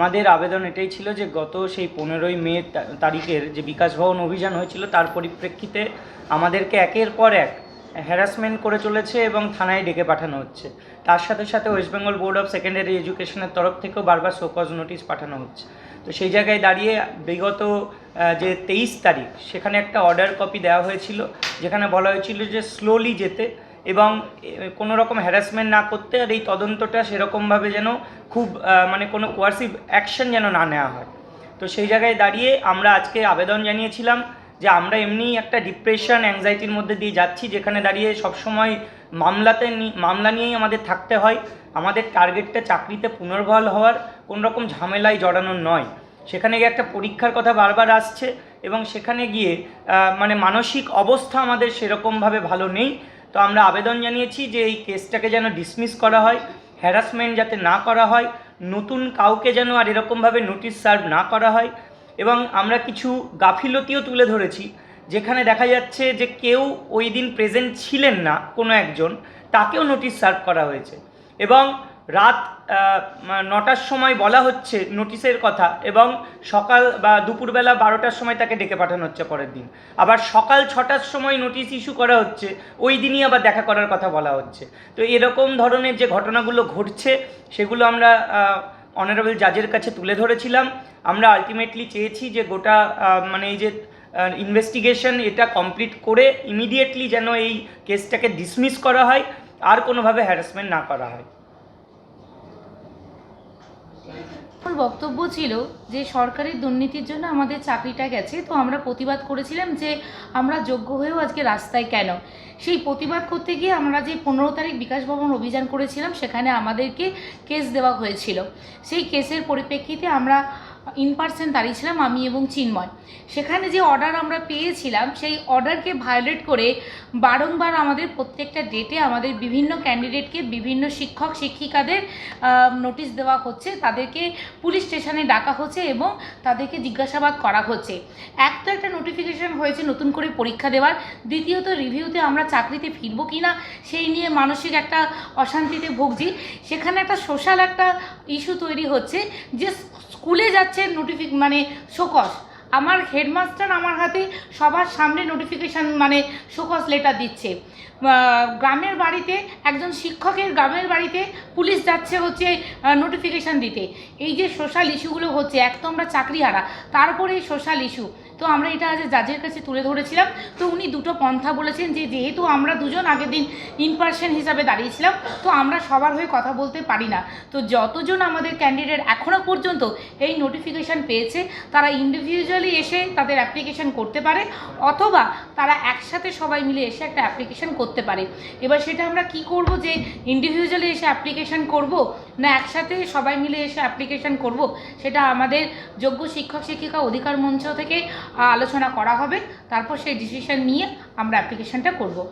আমাদের আবেদন এটাই ছিল যে গত সেই পনেরোই মে তারিখের যে বিকাশ ভবন অভিযান হয়েছিল, তার পরিপ্রেক্ষিতে আমাদেরকে একের পর এক হ্যারাসমেন্ট করে চলেছে এবং থানায় ডেকে পাঠানো হচ্ছে। তার সাথে সাথে West Bengal board of secondary এডুকেশনের তরফ থেকেও বারবার শোকজ নোটিশ পাঠানো হচ্ছে। তো সেই জায়গায় দাঁড়িয়ে বিগত যে তেইশ তারিখ, সেখানে একটা অর্ডার কপি দেওয়া হয়েছিল, যেখানে বলা হয়েছিল যে স্লোলি যেতে এবং কোনো রকম হ্যারাসমেন্ট না করতে আর এই তদন্তটা সেরকমভাবে যেন খুব মানে কোনো কোয়ার্সিভ অ্যাকশন যেন না নেওয়া হয়। তো সেই জায়গায় দাঁড়িয়ে আমরা আজকে আবেদন জানিয়েছিলাম যে আমরা এমনি একটা ডিপ্রেশন অ্যাংজাইটির মধ্যে দিয়ে যাচ্ছি, যেখানে দাঁড়িয়ে সবসময় মামলাতে মামলা নিয়েই আমাদের থাকতে হয়। আমাদের টার্গেটটা চাকরিতে পুনর্বহাল হওয়ার কোনো রকম ঝামেলায় জড়ানো নয়। সেখানে গিয়ে একটা পরীক্ষার কথা বারবার আসছে এবং সেখানে গিয়ে মানে মানসিক অবস্থা আমাদের সেরকমভাবে ভালো নেই। তো আমরা আবেদন জানিয়েছি যে এই কেসটাকে যেন ডিসমিস করা হয় হ্যারাসমেন্ট যাতে না করা হয়, নতুন কাউকে যেন আর এরকমভাবে নোটিশ সার্ভ না করা হয় এবং আমরা কিছু গাফিলতিও তুলে ধরেছি, যেখানে দেখা যাচ্ছে যে কেউ ওই দিন প্রেজেন্ট ছিলেন না কোনো একজন, তাকেও নোটিশ সার্ভ করা হয়েছে এবং রাত নটার সময় বলা হচ্ছে নোটিশের কথা এবং সকাল বা দুপুরবেলা বারোটার সময় তাকে ডেকে পাঠানো হচ্ছে পরের দিন। আবার সকাল ছটার সময় নোটিশ ইস্যু করা হচ্ছে, ওই দিনই আবার দেখা করার কথা বলা হচ্ছে। তো এরকম ধরনের যে ঘটনাগুলো ঘটছে, সেগুলো আমরা অনারেবল জাজের কাছে তুলে ধরেছিলাম। আমরা আলটিমেটলি চেয়েছি যে গোটা মানে এই যে ইনভেস্টিগেশন এটা কমপ্লিট করে ইমিডিয়েটলি যেন এই কেসটাকে ডিসমিস করা হয়, আর কোনোভাবে হ্যারাসমেন্ট না করা হয়। ওর বক্তব্য ছিল যে সরকারের দুর্নীতির জন্য আমাদের চাকরিটা গেছে, তো আমরা প্রতিবাদ করেছিলাম যে আমরা যোগ্য হয়েও আজকে রাস্তায় কেন? সেই প্রতিবাদ করতে গিয়ে আমরা যে পনেরো তারিখ বিকাশ ভবন অভিযান করেছিলাম, সেখানে আমাদেরকে কেস দেওয়া হয়েছিল। সেই কেসের পরিপ্রেক্ষিতে আমরা ইন পার্সেন্ট দাঁড়িয়েছিলাম আমি এবং চিন্ময়। সেখানে যে অর্ডার আমরা পেয়েছিলাম, সেই অর্ডারকে ভায়োলেট করে বারংবার আমাদের প্রত্যেকটা ডেটে আমাদের বিভিন্ন ক্যান্ডিডেটকে বিভিন্ন শিক্ষক, শিক্ষিকাদের নোটিশ দেওয়া হচ্ছে, তাদেরকে পুলিশ স্টেশনে ডাকা হচ্ছে এবং তাদেরকে জিজ্ঞাসাবাদ করা হচ্ছে। এক তো একটা নোটিফিকেশন হয়েছে নতুন করে পরীক্ষা দেওয়ার, দ্বিতীয়ত রিভিউতে আমরা চাকরিতে ফিরবো কি না সেই নিয়ে মানসিক একটা অশান্তিতে ভুগছি। সেখানে একটা সোশ্যাল একটা ইস্যু তৈরি হচ্ছে যে স্কুলে যাচ্ছে নোটিফিক মানে শোকস আমার হেডমাস্টার আমার হাতে সবার সামনে নোটিফিকেশান মানে শোকস লেটার দিচ্ছে। গ্রামের বাড়িতে, একজন শিক্ষকের গ্রামের বাড়িতে পুলিশ যাচ্ছে হচ্ছে নোটিফিকেশান দিতে। এই যে সোশ্যাল ইস্যুগুলো হচ্ছে, এক তো আমরা চাকরিহারা, তারপরে এই সোশ্যাল ইস্যু তো আমরা এটা আজ জাজের কাছে তুলে ধরেছিলাম। তো উনি দুটো পন্থা বলেছেন যে, যেহেতু আমরা দুজন আগের দিন ইনপার্সন হিসাবে দাঁড়িয়েছিলাম, তো আমরা সবার হয়ে কথা বলতে পারি না। তো যতজন আমাদের ক্যান্ডিডেট এখনও পর্যন্ত এই নোটিফিকেশান পেয়েছে, তারা ইন্ডিভিজুয়ালি এসে তাদের অ্যাপ্লিকেশান করতে পারে, অথবা তারা একসাথে সবাই মিলে এসে একটা অ্যাপ্লিকেশান করতে পারে। এবার সেটা আমরা কি করব যে ইন্ডিভিজুয়ালি এসে অ্যাপ্লিকেশান করব, না একসাথে সবাই মিলে এসে অ্যাপ্লিকেশান করব? সেটা আমাদের যোগ্য শিক্ষক, শিক্ষিকা, অধিকার মঞ্চ থেকে আলোচনা করা হবে। তারপর সেই ডিসিশন নিয়ে আমরা অ্যাপ্লিকেশানটা করব।